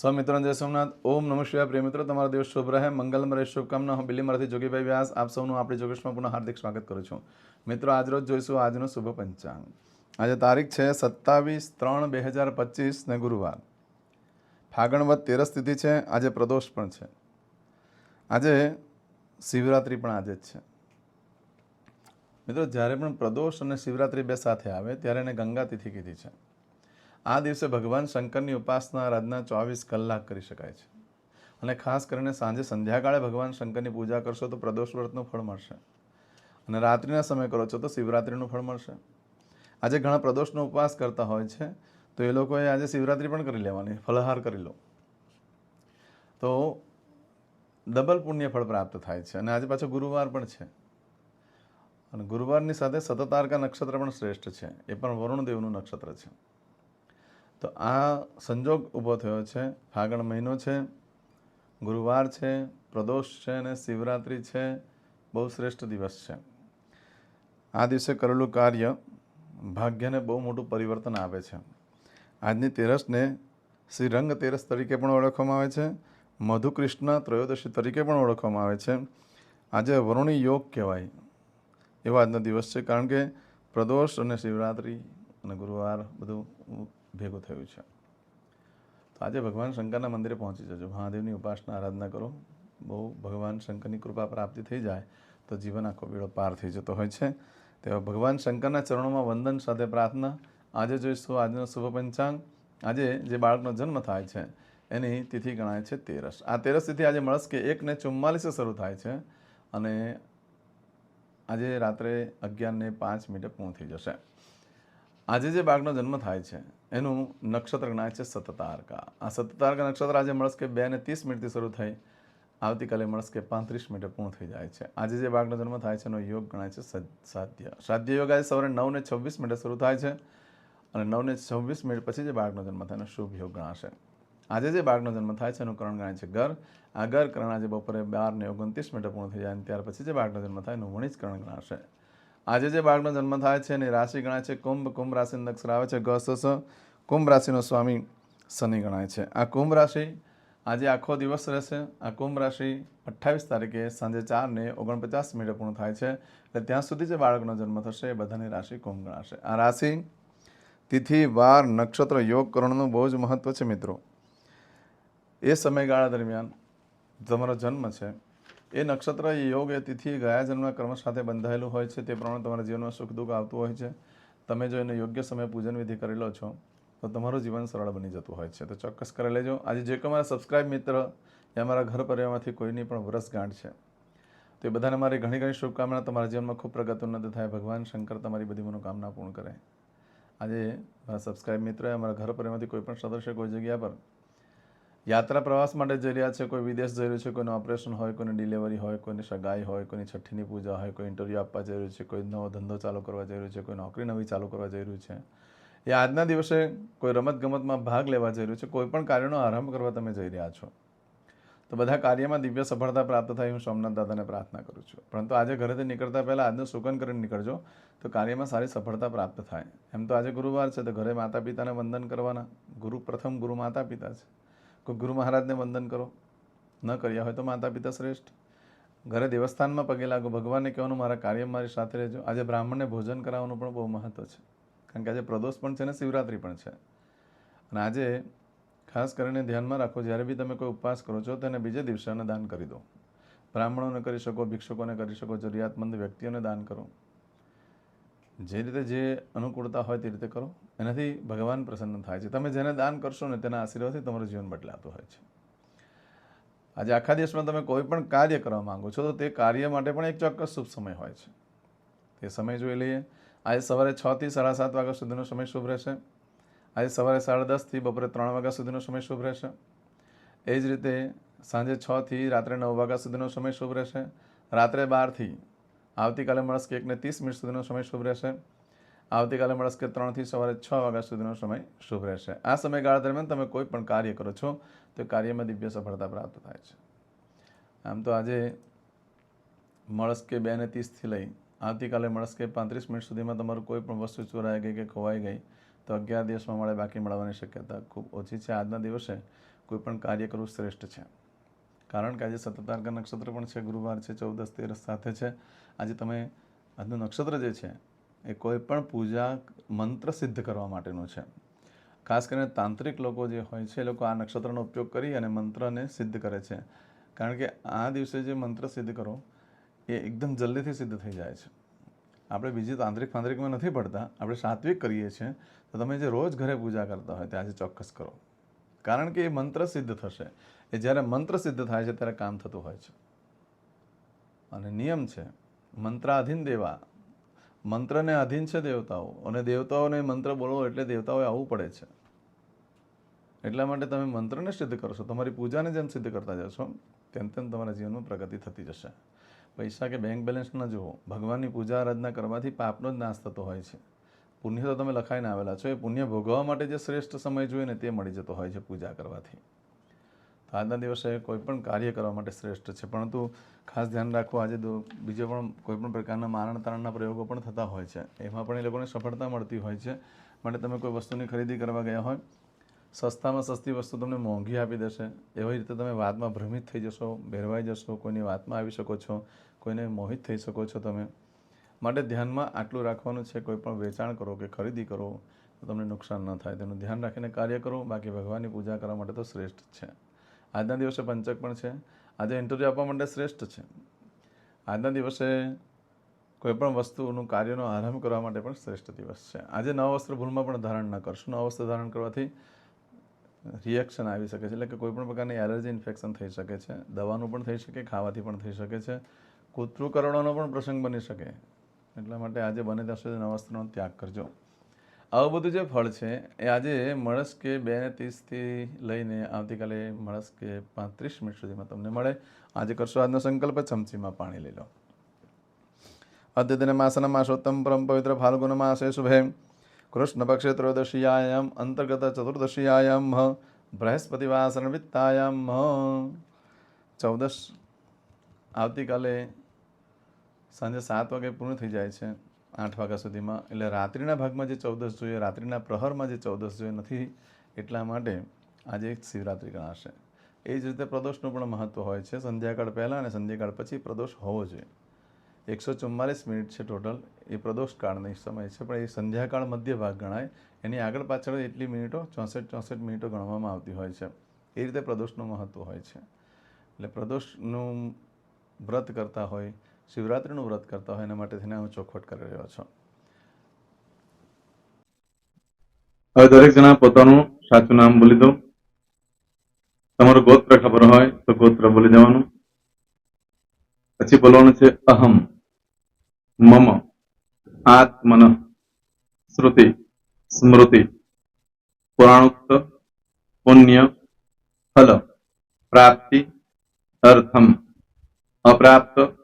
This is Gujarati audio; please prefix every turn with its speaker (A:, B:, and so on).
A: સ્વમિત્રો જય સોમનાથ. ઓમ નમઃ શિવાય. પ્રિય મિત્રો, તમારો દિવસ શુભ રહે. મંગલમ રહે. શુભકામના. હું બિલીમરાથી જોગીભાઈ વ્યાસ. આપ સૌનું આપણી જોગેશમાં પુનઃ હાર્દિક સ્વાગત કરું છું. મિત્રો આજરોજ જોઈશું આજનું શુભ પંચાંગ. આજે તારીખ છે સત્તાવીસ ત્રણ બે હજાર પચીસ ને ગુરુવાર. ફાગણવત તેરસ તિથિ છે. આજે પ્રદોષ પણ છે. આજે શિવરાત્રિ પણ આજે જ છે. મિત્રો, જ્યારે પણ પ્રદોષ અને શિવરાત્રિ બે સાથે આવે, ત્યારે એને ગંગા તિથિ કીધી છે. આ દિવસે ભગવાન શંકરની ઉપાસના આરાધના ચોવીસ કલાક કરી શકાય છે. અને ખાસ કરીને સાંજે સંધ્યાકાળે ભગવાન શંકરની પૂજા કરશો તો પ્રદોષ વ્રતનું ફળ મળશે. અને રાત્રિના સમય કરો છો તો શિવરાત્રિનું ફળ મળશે. આજે ઘણા પ્રદોષનો ઉપવાસ કરતા હોય છે, તો એ લોકોએ આજે શિવરાત્રિ પણ કરી લેવાની, ફલહાર કરી લો. તો ડબલ પુણ્ય ફળ પ્રાપ્ત થાય છે અને આજે પાછો ગુરુવાર પણ છે. અને ગુરુવારની સાથે સતતારકા નક્ષત્ર પણ શ્રેષ્ઠ છે, એ પણ વરુણદેવનું નક્ષત્ર છે. તો આ સંજોગ ઊભો થયો છે. ફાગણ મહિનો છે, ગુરુવાર છે, પ્રદોષ છે અને શિવરાત્રિ છે. બહુ શ્રેષ્ઠ દિવસ છે. આ દિવસે કરેલું કાર્ય ભાગ્યને બહુ મોટું પરિવર્તન આવે છે. આજની તેરસને શ્રી રંગ તેરસ તરીકે પણ ઓળખવામાં આવે છે. મધુકૃષ્ણ ત્રયોદશી તરીકે પણ ઓળખવામાં આવે છે. આજે વરુણી યોગ કહેવાય એવો આજનો દિવસ છે. કારણ કે પ્રદોષ અને શિવરાત્રિ અને ગુરુવાર બધું ભેગું થયું છે. તો આજે ભગવાન શંકરના મંદિરે પહોંચી જજો. મહાદેવની ઉપાસના, આરાધના કરો. બહુ ભગવાન શંકરની કૃપા પ્રાપ્તિ થઈ જાય તો જીવન આખો બેડો પાર થઈ જતો હોય છે. તેવા ભગવાન શંકરના ચરણોમાં વંદન સાથે પ્રાર્થના. આજે જોઈશું આજનો શુભ પંચાંગ. આજે જે બાળકનો જન્મ થાય છે, એની તિથિ ગણાય છે તેરસ. આ તેરસ તિથિ આજે મળસ કે એક ને ચુમ્માલીસે શરૂ થાય છે અને આજે રાત્રે અગિયારને પાંચ મિનિટે પૂર્ણ થઈ જશે. આજે જે બાળકનો જન્મ થાય છે, એનું નક્ષત્ર ગણાય છે સતતારકા. આ સતતારકા નક્ષત્ર આજે મળસ કે બે ને ત્રીસ મિનિટથી શરૂ થઈ, આવતીકાલે મળસ કે પાંત્રીસ મિનિટે પૂર્ણ થઈ જાય છે. આજે જે બાળકનો જન્મ થાય છે, એનો યોગ ગણાય છે સાધ્ય. સાધ્ય યોગ આજે સવારે નવ ને છવ્વીસ મિનિટે શરૂ થાય છે અને નવ ને છવ્વીસ મિનિટ પછી જે બાળકનો જન્મ થાય, એનો શુભ યોગ ગણાશે. આજે જે બાળકનો જન્મ થાય છે, એનું કરણ ગણાય છે ઘર. આ ઘર કરણ આજે બપોરે બાર ને ઓગણત્રીસ મિનિટે પૂર્ણ થઈ જાય અને ત્યાર પછી જે બાળકનો જન્મ થાય, એનું વણિજ કરણ ગણાશે. આજે જે બાળકનો જન્મ થાય છે એની રાશિ ગણાય છે. કુંભ કુંભ રાશિ નક્ષ આવે છે. ગ સ સ કુંભ રાશિનો સ્વામી શનિ ગણાય છે. આ કુંભ રાશિ આજે આખો દિવસ રહેશે. આ કુંભ રાશિ અઠ્ઠાવીસ તારીખે સાંજે ચારને ઓગણપચાસ મિનિટે પૂર્ણ થાય છે. એટલે ત્યાં સુધી જે બાળકનો જન્મ થશે એ બધાની રાશિ કુંભ ગણાશે. આ રાશિ તિથિ, વાર, નક્ષત્ર, યોગ કરણનું બહુ જ મહત્ત્વ છે મિત્રો. એ સમયગાળા દરમિયાન તમારો જન્મ છે. એ નક્ષત્ર યોગ એ તિથિ ગયા જન્મના કર્મ સાથે બંધાયેલું હોય છે. તે પ્રમાણે તમારા જીવનમાં સુખ દુઃખ આવતું હોય છે. તમે જો એને યોગ્ય સમયે પૂજન વિધિ કરી લો છો, તો તમારું જીવન સરળ બની જતું હોય છે. તો ચોક્કસ કરી લેજો. આજે જે કોઈ મારા સબસ્ક્રાઇબ મિત્ર એ અમારા ઘર પરિવારમાંથી કોઈની પણ વરસગાંઠ છે. તો એ બધાને મારી ઘણી ઘણી શુભકામના. તમારા જીવનમાં ખૂબ પ્રગત ઉન્નતિ થાય. ભગવાન શંકર તમારી બધી મનોકામના પૂર્ણ કરે. આજે સબસ્ક્રાઇબ મિત્ર અમારા ઘર પરિવારમાંથી કોઈ પણ સદસ્ય કોઈ જગ્યા પર યાત્રા પ્રવાસ માટે જઈ રહ્યા છે, કોઈ વિદેશ જઈ રહ્યું છે, કોઈનું ઓપરેશન હોય, કોઈની ડિલિવરી હોય, કોઈની સગાઈ હોય, કોઈની છઠ્ઠીની પૂજા હોય, કોઈ ઇન્ટરવ્યૂ આપવા જઈ રહ્યું છે, કોઈ નવો ધંધો ચાલુ કરવા જઈ રહ્યું છે, કોઈ નોકરી નવી ચાલુ કરવા જઈ રહ્યું છે. એ આજના દિવસે કોઈ રમતગમતમાં ભાગ લેવા જઈ રહ્યું છે, કોઈ પણ કાર્યનો આરંભ કરવા તમે જઈ રહ્યા છો. તો બધા કાર્યમાં દિવ્ય સફળતા પ્રાપ્ત થાય હું સોમનાથ દાદાને પ્રાર્થના કરું છું. પરંતુ આજે ઘરેથી નીકળતા પહેલાં આજનું સુકન કરીને નીકળજો, તો કાર્યમાં સારી સફળતા પ્રાપ્ત થાય. એમ તો આજે ગુરુવાર છે, તો ઘરે માતા પિતાને વંદન કરવાના. ગુરુ પ્રથમ ગુરુ માતા પિતા છે. કોઈ ગુરુ મહારાજને વંદન કરો. ન કર્યા હોય તો માતા પિતા શ્રેષ્ઠ. ઘરે દેવસ્થાનમાં પગે લાગો. ભગવાનને કહેવાનું, મારા કાર્ય મારી સાથે રહેજો. આજે બ્રાહ્મણને ભોજન કરાવવાનું પણ બહુ મહત્ત્વ છે. કારણ કે આજે પ્રદોષ પણ છે ને, શિવરાત્રિ પણ છે. અને આજે ખાસ કરીને ધ્યાનમાં રાખો, જ્યારે બી તમે કોઈ ઉપવાસ કરો છો, તેને બીજે દિવસે દાન કરી દો. બ્રાહ્મણોને કરી શકો, ભિક્ષુકોને કરી શકો, જરૂરિયાતમંદ વ્યક્તિઓને દાન કરો. જે રીતે જે અનુકૂળતા હોય તે રીતે કરો. એનાથી ભગવાન પ્રસન્ન થાય છે. તમે જેને દાન કરશો ને તેના આશીર્વાદથી તમારું જીવન બદલાતું હોય છે. આજે આખા દિવસમાં તમે કોઈ પણ કાર્ય કરવા માંગો છો તો તે કાર્ય માટે પણ એક ચોક્કસ શુભ સમય હોય છે. તે સમય જોઈ લઈએ. આજે સવારે છથી સાડા સાત વાગ્યા સુધીનો સમય શુભ રહેશે. આજે સવારે સાડા દસથી બપોરે ત્રણ વાગ્યા સુધીનો સમય શુભ રહેશે. એ જ રીતે સાંજે છથી રાત્રે નવ વાગ્યા સુધીનો સમય શુભ રહેશે. રાત્રે બારથી આવતીકાલે મળશે એકને ત્રીસ મિનિટ સુધીનો સમય શુભ રહેશે. આવતીકાલે મળશે કે ત્રણથી સવારે છ વાગ્યા સુધીનો સમય શુભ રહેશે. આ સમયગાળા દરમિયાન તમે કોઈ પણ કાર્ય કરો છો, તો કાર્યમાં દિવ્ય સફળતા પ્રાપ્ત થાય છે. આમ તો આજે મળસ કે બે ને ત્રીસથી લઈ આવતીકાલે મળસ કે પાંત્રીસ મિનિટ સુધીમાં તમારું કોઈ પણ વસ્તુ ચોરાઈ ગઈ કે ખોવાઈ ગઈ, તો અગિયાર દિવસમાં મળે, બાકી મળવાની શક્યતા ખૂબ ઓછી છે. આજના દિવસે કોઈ પણ કાર્ય કરવું શ્રેષ્ઠ છે. કારણ કે આજે સતતાર્ક નક્ષત્ર પણ છે, ગુરુવાર છે, ચૌદસ, તેરસ સાથે છે. આજે તમે આજનું નક્ષત્ર જે છે એ કોઈ પણ પૂજા મંત્ર સિદ્ધ કરવા માટેનું છે. ખાસ કરીને તાંત્રિક લોકો જે હોય છે એ લોકો આ નક્ષત્રનો ઉપયોગ કરી અને મંત્રને સિદ્ધ કરે છે. કારણ કે આ દિવસે જે મંત્ર સિદ્ધ કરો એ એકદમ જલ્દીથી સિદ્ધ થઈ જાય છે. આપણે બીજી તાંત્રિક ફાંત્રિકમાં નથી પડતા. આપણે સાત્વિક કરીએ છીએ. તો તમે જે રોજ ઘરે પૂજા કરતા હોય તે આજે ચોક્કસ કરો. કારણ કે એ મંત્ર સિદ્ધ થશે. એ જ્યારે મંત્ર સિદ્ધ થાય છે ત્યારે કામ થતું હોય છે. અને નિયમ છે મંત્રાધીન દેવા. મંત્રને અધીન છે દેવતાઓ. અને દેવતાઓને મંત્ર બોલવો એટલે દેવતાઓએ આવવું પડે છે. એટલા માટે તમે મંત્રને સિદ્ધ કરશો તમારી પૂજાને જેમ સિદ્ધ કરતા જશો તેમ તેમ તમારા જીવનમાં પ્રગતિ થતી જશે. પૈસા કે બેંક બેલેન્સ ન જુઓ. ભગવાનની પૂજા આરાધના કરવાથી પાપનો જ નાશ થતો હોય છે. પુણ્ય તો તમે લખાઈને આવેલા છો. એ પુણ્ય ભોગવવા માટે જે શ્રેષ્ઠ સમય જોઈએ ને તે મળી જતો હોય છે પૂજા કરવાથી. તો આજના દિવસે કોઈ પણ કાર્ય કરવા માટે શ્રેષ્ઠ છે. પરંતુ ખાસ ધ્યાન રાખવું, આજે બીજો પણ કોઈ પણ પ્રકારના મારણ તારણના પ્રયોગો પણ થતા હોય છે. એમાં પણ એ લોકોને સફળતા મળતી હોય છે. માટે તમે કોઈ વસ્તુની ખરીદી કરવા ગયા હોય, સસ્તામાં સસ્તી વસ્તુ તમને મોંઘી આપી દેશે. એવી રીતે તમે વાતમાં ભ્રમિત થઈ જશો ભેરવાઈ જશો, કોઈની વાતમાં આવી શકો છો, કોઈને મોહિત થઈ શકો છો તમે. માટે ધ્યાનમાં આટલું રાખવાનું છે, કોઈ પણ વેચાણ કરો કે ખરીદી કરો, તો તમને નુકસાન ન થાય. તેનું ધ્યાન રાખીને કાર્ય કરો. બાકી ભગવાનની પૂજા કરવા માટે તો શ્રેષ્ઠ છે. આજના દિવસે પંચક પણ છે. આજે ઇન્ટરવ્યૂ આપવા માટે શ્રેષ્ઠ છે. આજના દિવસે કોઈપણ વસ્તુનું કાર્યનો આરંભ કરવા માટે પણ શ્રેષ્ઠ દિવસ છે. આજે નવા વસ્ત્ર ભૂલમાં પણ ધારણ ન કરશો. નવા વસ્ત્ર ધારણ કરવાથી રિએક્શન આવી શકે છે. એટલે કે કોઈપણ પ્રકારની એલર્જી ઇન્ફેક્શન થઈ શકે છે. દવાનું પણ થઈ શકે, ખાવાથી પણ થઈ શકે છે. કૂતરું કરવાનો પણ પ્રસંગ બની શકે. એટલા માટે આજે બને ત્યાં સુધી નવા વસ્ત્રનો ત્યાગ કરજો. આવું બધું જે ફળ છે, એ આજે મળસ કે બે ને ત્રીસથી લઈને આવતીકાલે મળસ કે પાંત્રીસ મિનિટ સુધીમાં તમને મળે. આજે કરશો આજનો સંકલ્પ, ચમચીમાં પાણી લઈ લો. અદ્યતન માસના માસોત્તમ પરમ પવિત્ર ફાલ્ગુન માસે શુભે. કૃષ્ણપક્ષે ત્રયોદશીયાયામ અંતર્ગત ચતુર્દશીયાયામ, બૃહસ્પતિવાસન વિત્તાયામ. ચૌદશ આવતીકાલે સાંજે સાત વાગે પૂર્ણ થઈ જાય છે. આઠ વાગ્યા સુધીમાં. એટલે રાત્રિના ભાગમાં જે ચૌદસ જોઈએ, રાત્રિના પ્રહરમાં જે ચૌદસ જોઈએ, નથી એટલા માટે આજે એક શિવરાત્રિ ગણાશે. એ જ રીતે પ્રદોષનું પણ મહત્ત્વ હોય છે. સંધ્યાકાળ પહેલાં અને સંધ્યાકાળ પછી પ્રદોષ હોવો જોઈએ. એકસો ચુમ્માલીસ મિનિટ છે ટોટલ. એ પ્રદોષ કાળની સમય છે, પણ એ સંધ્યાકાળ મધ્ય ભાગ ગણાય. એની આગળ પાછળ એટલી મિનિટો, ચોસઠ ચોસઠ મિનિટો ગણવામાં આવતી હોય છે. એ રીતે પ્રદોષનું મહત્ત્વ હોય છે. એટલે પ્રદોષનું વ્રત કરતા હોય શિવરાત્રિનું વ્રત કરતા હોય એના માટે થઈને હું ચોખવટ કરી રહ્યો છું.
B: હવે દરેક જણા પોતાનું સાચું નામ બોલી દો. તમારું ગોત્ર ખબર હોય તો ગોત્ર બોલી દેવાનું. પછી બોલવાનું છે અહમ, મમ, આત્મન, શ્રુતિ, સ્મૃતિ, પુરાણોક્ત, પુણ્ય, ફલ, પ્રાપ્તિ, અર્થમ, અપ્રાપ્ત